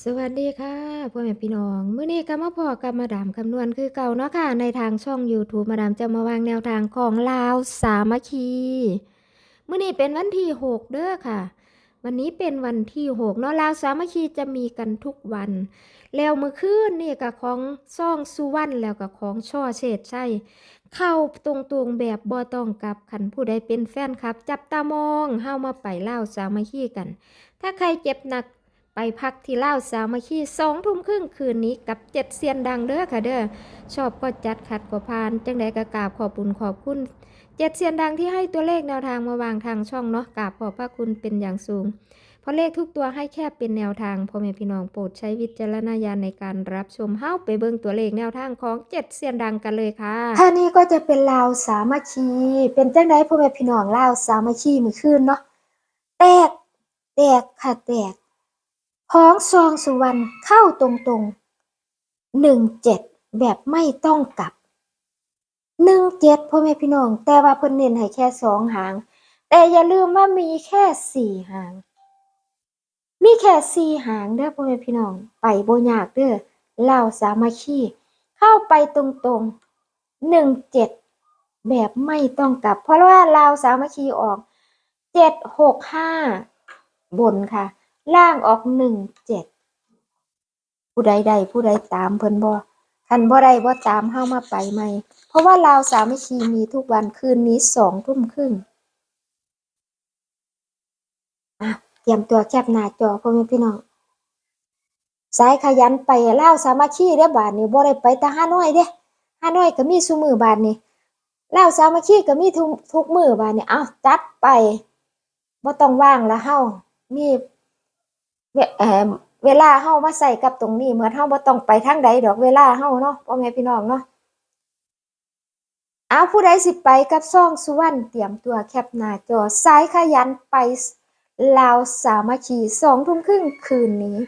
สวัสดีค่ะพ่อแม่พี่น้องมื้อนี้ก็มาพอกับมาดามคำนวณคือเก่าเนาะค่ะ ในทางช่องยูทูบมาดามจะมาวางแนวทางของลาวสามัคคีมื้อนี้เป็นวันที่หกเด้อค่ะ วันนี้เป็นวันที่หกเนาะลาวสามัคคีจะมีกันทุกวัน แล้วมื้อคืนนี่ก็ของซ่องสุวรรณแล้วก็ของช่อเฉดชัยเข้าตรงๆแบบบ่ต้องกับคันผู้ใดเป็นแฟนคลับ จับตามองเฮามาไปลาวสามัคคีกัน ถ้าใครเจ็บหนัก ไปพักที่เล่าวสาวมัคคีสองทุ่มครึ่งคืนนี้กับเจ็ดเซียนดังเด้อค่ะเด้อชอบก็จัดขัดก็พาน จังใดก็กาบขอบุญขอบคุณเจ็ดเซียนดังที่ให้ตัวเลขแนวทางมาวางทางช่องเนาะกราบขอบพระคุณเป็นอย่างสูง เพราะเลขทุกตัวให้แค่เป็นแนวทางพ่อแม่พี่น้องโปรดใช้วิจารณญาณในการรับชมเฮ้าไปเบิ่งตัวเลขแนวทางของเจ็ดเซียนดังกันเลยค่ะท่านี้ก็จะเป็นลาวสามัคคี เป็นจังไดพ่อแม่พี่น้องลาวสามัคคีมื้อคืนเนาะแตกแตกค่ะแตก ของซองสุวรรณเข้าตรงๆหนึ่งเจ็ดแบบไม่ต้องกลับหนึ่งเจ็ดพ่อแม่พี่น้อง แต่ว่าเพิ่นเน้นให้แค่สองหาง แต่อย่าลืมว่ามีแค่สี่หาง มีแค่สี่หางเด้อพ่อแม่พี่น้อง ไปโบยากเด้อลาวสามัคคีเข้าไปตรงๆหนึ่งเจ็ดแบบไม่ต้องกลับ เพราะว่าลาวสามัคคีออกเจ็ดหกห้าบนค่ะ ล่างออกหนึ่งเจ็ดผู้ใดใดผู้ใดตามเพิ่นบ่คันบ่ใดบ่ตามเฮามาไปใหม เพราะว่าลาวสามัคคีมีทุกวันคืนนี้สองทุ่มครึ่งอะเตรียมตัวแคปหน้าจอพ่อแม่พี่น้องสายขยันไปเลาสามัคคีเด้บาดนี้บ่ได้ไปแต่ฮาน้อยเด้ฮาน้อยก็มีซุมือบาดนี้ลาสามัคคีก็มีทุกทุกมือบาดนี้เอ้าจัดไปบ่ต้องว่างละเฮามี เวลาเฮามาใส่กับตรงนี้เหมือนเฮาบ่ต้องไปทางใดดอกเวลาเฮาเนาะพ่อแม่พี่น้องเนาะเอาผู้ใดสิไปกับซ่องสุวรรณเตรียมตัวแคปหน้าจอซ้ายขยันไปลาวสามัคคีสองทุ่มครึ่งคืนนี้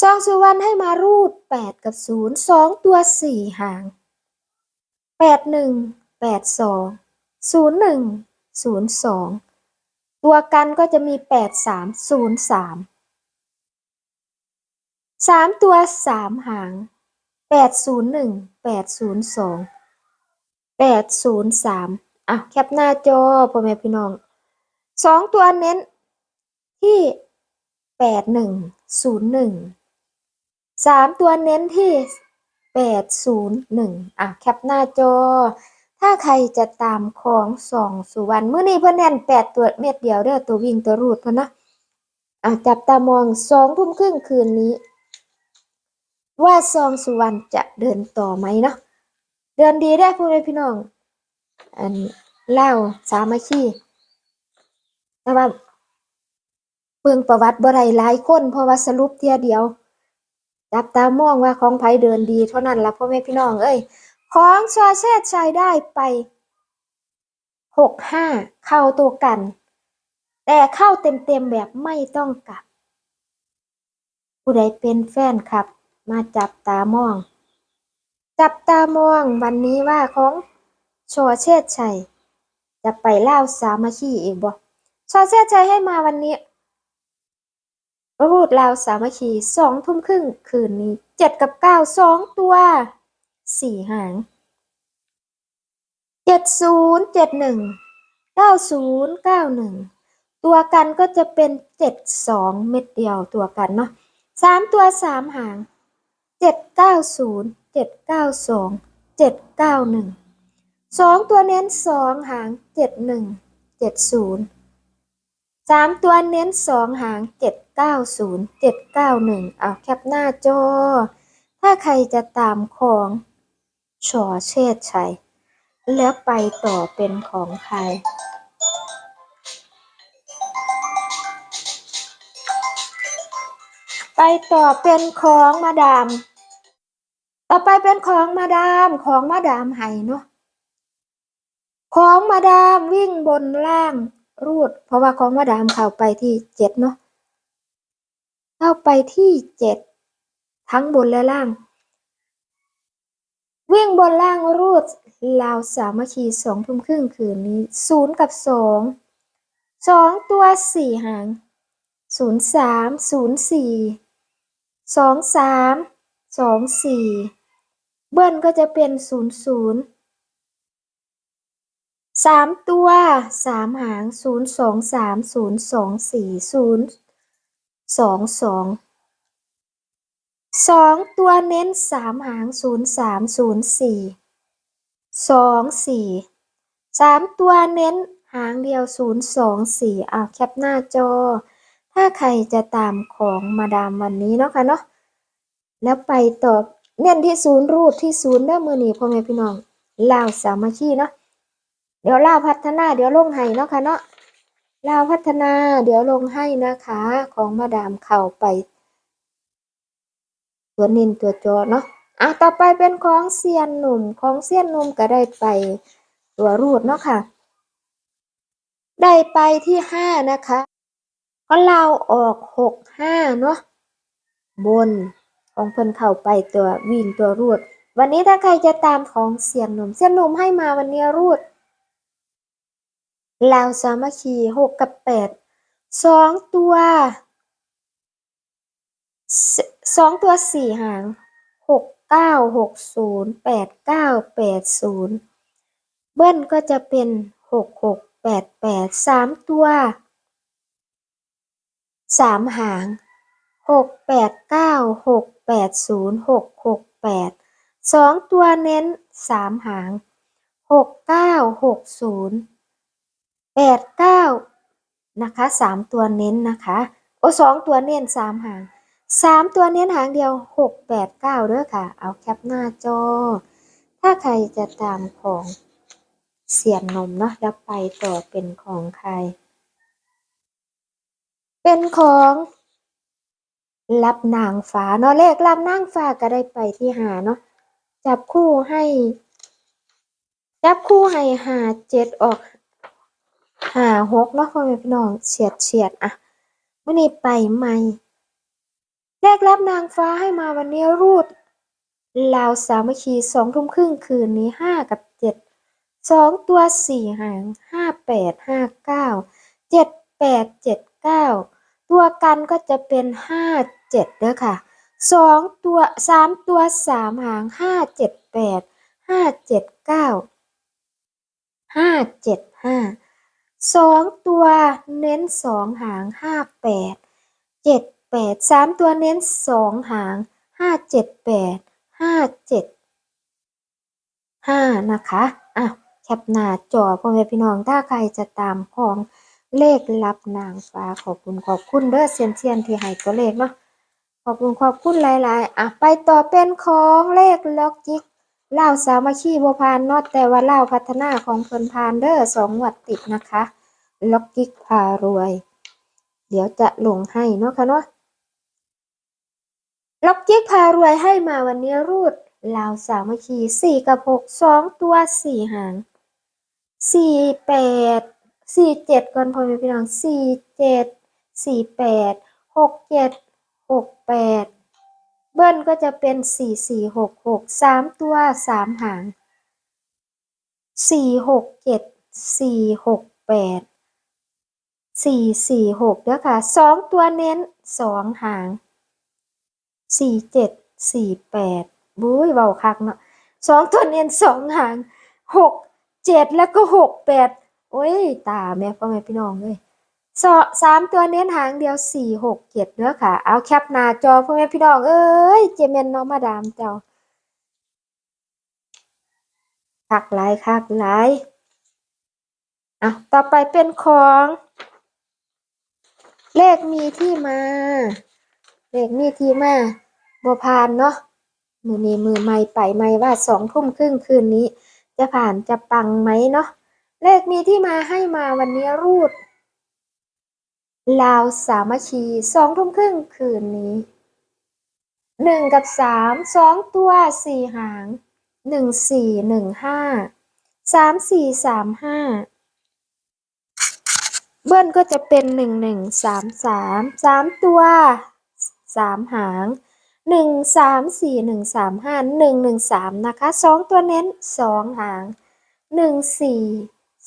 ซองสุวรรณให้มารูดแปดกับศูนย์สองตัวสี่หางแปดหนึ่งแปดสองศูนย์หนึ่งศูนย์สอง ตัวกันก็จะมีแปดสามศูนย์สามสามตัวสามหางแปดศูนย์หนึ่งแปดศูนย์สองแปดศูนย์สามอะแคปหน้าจอพ่อแม่พี่น้องสองตัวเน้นที่แปดหนึ่งศูนย์หนึ่งสามตัวเน้นที่แปดศูนย์หนึ่งอะแคปหน้าจอ ถ้าใครจะตามของสองสุวรรณเมื่อนี้เพื่อนแน่นแปดตัวเม็ดเดียวเด้อตัววิ่งตัวรูดเพื่อนนะอะจับตามองสองทุ่มครึ่งคืนนี้ ว่าซองสุวรรณจะเดินต่อไหมเนาะเดินดีได้พวกเราพี่น้อง อันเล่าสามัคคีแต่ว่าเบิ่งประวัติบ่ได้หลายคนเพราะว่าสรุปเทียเดียว จับตามองว่าของไผเดินดีเท่านั้นละพ่อแม่พี่น้องเอ้ย ของชอเชษชัยได้ไปหกห้าเข้าตัวกัน แต่เข้าเต็มๆแบบไม่ต้องกลับ ผู้ใดเป็นแฟนครับ มาจับตามอง จับตามองวันนี้ว่าของชอเชษชัย จะไปเล่าสามัคคีอีกบ่ชอเชษชัยให้มาวันนี้รูดราวสามัคคีสองทุ่มครึ่งคืนนี้เจ็ดกับเก้าสองตัว สี่หางเจ็ดศูนย์เจ็ดหนึ่งเก้าศูนย์เก้าหนึ่งตัวกันก็จะเป็นเจ็ดสองเม็ดเดียวตัวกันเนาะสามตัวสามหางเจ็ดเก้าศูนย์เจ็ดเก้าสองเจ็ดเก้าหนึ่งสองตัวเน้นสองหางเจ็ดหนึ่งเจ็ดศูนย์สามตัวเน้นสองหางเจ็ดเก้าศูนย์เจ็ดเก้าหนึ่งเอาแคปหน้าจอ ถ้าใครจะตามของ ชอเชษชัย แล้วไปต่อเป็นของใครไปต่อเป็นของมาดาม ต่อไปเป็นของมาดามของมาดามไห้เนาะ ของมาดามวิ่งบนล่างรูด เพราะว่าของมาดามเข้าไปที่เจ็ดเนาะ เข้าไปที่เจ็ดทั้งบนและล่าง วิ่งบนล่างรูดลาวสามัคคีสองทุ่มครึ่งคืนนี้ศูนย์กับสองสองตัวสี่หางศูนย์สามศูนย์สี่สองสามสองสี่เบิ้ลก็จะเป็นศูนย์ศูนย์สามตัวสามหางศูนย์สองสามศูนย์สองสี่ศูนย์สองสอง สองตัวเน้นสามหางศูนย์สามศูนย์สี่สองสี่สามตัวเน้นหางเดียวศูนย์สองสี่อะแคปหน้าจอ ถ้าใครจะตามของมาดามวันนี้เนาะค่ะเนาะแล้วไปต่อเน้นที่ศูนย์รูดที่ศูนย์เด้อมือนี้พ่อแม่พี่น้องลาวสามัคคีเนาะเดี๋ยวลาวพัฒนาเดี๋ยวลงให้เนาะค่ะเนาะลาวพัฒนาเดี๋ยวลงให้นะคะ ของมาดามเข้าไป ตัวน้นตัวจอเนาะอะต่อไปเป็นของเซียนหนุ่มของเซียนหนุ่มก็ได้ไปตัวรูดเนาะค่ะ ได้ไปที่ห้านะคะก็เราออกหกห้าเนาะบนของเพิ่นเข้าไปตัววิ่งตัวรูด วันนี้ถ้าใครจะตามของเสียนหนุ่มเสียนหนุ่มให้มาวันนี้รูดลาวสามัคคีหกกับแปดสองตัว สองตัวสี่หางหกเก้าหกศูนย์แปดเก้าแปดศูนย์เบิ้ลก็จะเป็นหกหกแปดแปดสามตัวสามหางหกแปดเก้าหกแปดศูนย์หกหกแปดสองตัวเน้นสามหางหกเก้าหกศูนย์แปดเก้านะคะสามตัวเน้นนะคะ โอ้สองตัวเน้นสามหาง สามตัวเน้นหางเดียวหกแปดเก้าเด้อค่ะ เอาแคปหน้าจอ ถ้าใครจะตามของเสียนนมเนาะแล้วไปต่อเป็นของใคร เป็นของรับนางฟ้าเนาะเลขรับนางฟ้าก็ได้ไปที่หาเนาะจับคู่ให้ จับคู่ให้หาเจ็ดออกหาหกเนาะพ่อแม่พี่น้องเฉียดเฉียดอะมื่อนี้ไปใหม่ เลขรับนางฟ้าให้มาวันนี้รูดลาวสามัคคีสองทุ่มครึ่งคืนนี้ห้ากับเจ็ดสองตัวสี่หางห้าแปดห้าเก้าเจ็ดแปดเจ็ดเก้าตัวกันก็จะเป็นห้าเจ็ดเด้อค่ะสองตัวสามตัวสามหางห้าเจ็ดแปดห้าเจ็ดเก้าห้าเจ็ดห้าสองตัวเน้นสองหางห้าแปดเจ็ด แปดสามตัวเน้นสองหางห้าเจ็ดแปดห้าเจ็ดห้านะคะอะแคปหน้าจอพ่อแม่พี่น้องถ้าใครจะตามของเลขลับนางฟ้าขอบคุณขอบคุณเด้อเซียนเซียนที่ให้ตัวเลขเนาะขอบคุณขอบคุณหลาย ๆ อะไปต่อเป็นของเลขล็อกจิกเล่าสามัคคีบัวพานนาะแต่ว่าเล่าพัฒนาของเพิ่นพานเด้อสองงวัดติดนะคะ ล็อกจิกพารวย เดี๋ยวจะลงให้เนาะค่ะเนาะ ล็อกจิกพารวยให้มาวันนี้รูดลาวสามัคคีสี่กับหกสองตัวสี่หางสี่แปดสี่เจ็ดก่อนพอม่พี่น้องสี่เจ็ดสี่แปดหกเจ็ดหกแปดเบิ้ลก็จะเป็นสี่สี่หกหกสามตัวสามหางสี่หกเจ็ดสี่หกแปดสี่สี่หกเด้อค่ะสองตัวเน้นสองหาง สี่เจ็ดสี่แปดบุ้ยเบาคักเนาะสองตัวเน้นสองหางหกเจ็ดแล้วก็หกแปดโอ้ย ตาแม่พ่อแม่พี่น้องเลยสอสามตัวเน้นหางเดียวสี่หกเจ็ดเด้อค่ะ เอาแคปหน้าจอพ่อแม่พี่น้อง เอ้ย เจเมนน้องมาดามเจ้าคักหลายคักหลายอะต่อไปเป็นของ เลขมีที่มา เลขมีที่มา บัวพานเนาะมือนี้มือไม่ไปไม่ว่าสองทุ่มครึ่งคืนนี้ จะผ่านจะปังไหมเนาะเลขมีที่มาให้มาวันนี้รูด ลาวสามัคคีสองทุ่มครึ่งคืนนี้หนึ่งกับสามสองตัวสี่หางหนึ่งสี่หนึ่งห้าสามสี่สามห้าเบิ้ลก็จะเป็นหนึ่งหนึ่งสามสามสามตัวสามหาง หนึ่งสามสี่หนึ่งสามห้าหนึ่งหนึ่งสามนะคะสองตัวเน้นสองหางหนึ่งสี่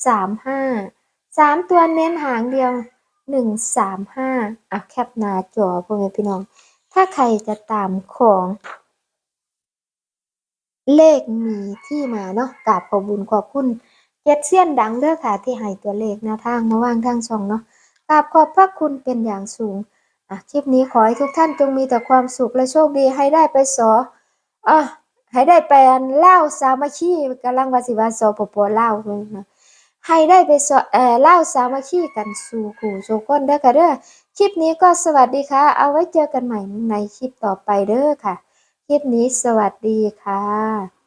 สามห้าสามตัวเน้นหางเดียวหนึ่งสามห้าอะแคปหน้าจอพ่อแม่พี่น้อง ถ้าใครจะตามของ เลขมีที่มาเนาะกราบขอบบุญขอบคุณเจ็ดเสี้ยนดังเด้อค่ะที่ให้ตัวเลขนวทางมาวางทางช่องเนาะกราบขอบพระคุณเป็นอย่างสูง อะคลิปนี้ขอให้ทุกท่านจงมีแต่ความสุขและโชคดีให้ได้ไปสออะให้ได้ไปอันเล่าสามัคคีกำลังวาสิวาสปปลาเพิ่นะให้ได้ไปสอเอ่อเล่าสามัคคีกันสู่ขู่สู่คนเด้อค่ะเด้อคลิปนี้ก็สวัสดีค่ะ เอาไว้เจอกันใหม่ในคลิปต่อไปเด้อค่ะ คลิปนี้สวัสดีค่ะ